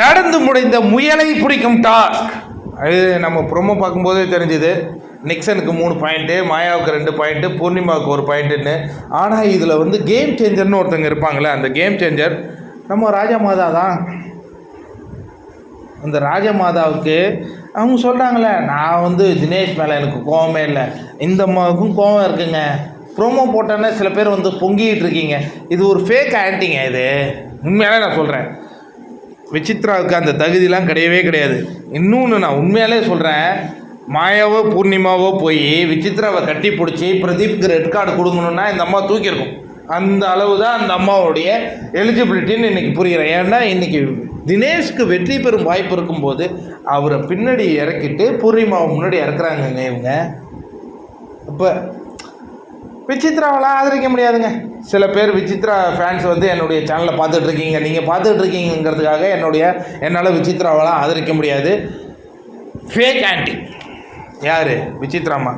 நடந்து முடிந்த முயலை பிடிக்கும் டாஸ்க். அது நம்ம ப்ரோமோ பார்க்கும்போதே தெரிஞ்சுது. நிக்சனுக்கு மூணு பாயிண்ட்டு மாயாவுக்கு ரெண்டு பாயிண்ட்டு பூர்ணிமாவுக்கு ஒரு பாயிண்ட்டுன்னு ஆனால் இதில் வந்து கேம் சேஞ்சர்னு ஒருத்தங்க இருப்பாங்களே அந்த கேம் சேஞ்சர் நம்ம ராஜா மாதா தான். அந்த ராஜமாதாவுக்கு அவங்க சொல்கிறாங்களே நான் வந்து தினேஷ் மேலே எனக்கு கோவமே இல்லை. இந்த அம்மாவுக்கும் கோவம் இருக்குங்க. ப்ரோமோ போட்டோன்னே சில பேர் வந்து பொங்கிட்டு இருக்கீங்க. இது ஒரு ஃபேக் ஆன்ட்டிங்க இது. உண்மையாலே நான் சொல்கிறேன் விசித்ராவுக்கு அந்த தகுதியெலாம் கிடையவே கிடையாது. இன்னொன்று நான் உண்மையாலே சொல்கிறேன் மாயாவோ பூர்ணிமாவோ போய் விசித்ராவை கட்டி பிடிச்சி பிரதீப்க்கு ரெட் கார்டு கொடுக்கணுன்னா இந்த அம்மா தூக்கியிருக்கும். அந்த அளவு தான் அந்த அம்மாவுடைய எலிஜிபிலிட்டின்னு இன்னைக்கு புரிகிறேன். ஏன்னா இன்னைக்கு தினேஷ்க்கு வெற்றி பெறும் வாய்ப்பு இருக்கும்போது அவரை பின்னாடி இறக்கிட்டு பூர்ணிமாவை முன்னாடி இறக்குறாங்கங்க இவங்க. அப்போ விசித்ராவெல்லாம் ஆதரிக்க முடியாதுங்க. சில பேர் விசித்ரா ஃபேன்ஸ் வந்து என்னுடைய சேனலை பார்த்துட்டு இருக்கீங்க நீங்கள் பார்த்துட்டு இருக்கீங்கிறதுக்காக என்னுடைய என்னால் விசித்ராவெல்லாம் ஆதரிக்க முடியாது. ஃபேக் ஆன்ட்டி யார்? விசித்ராமா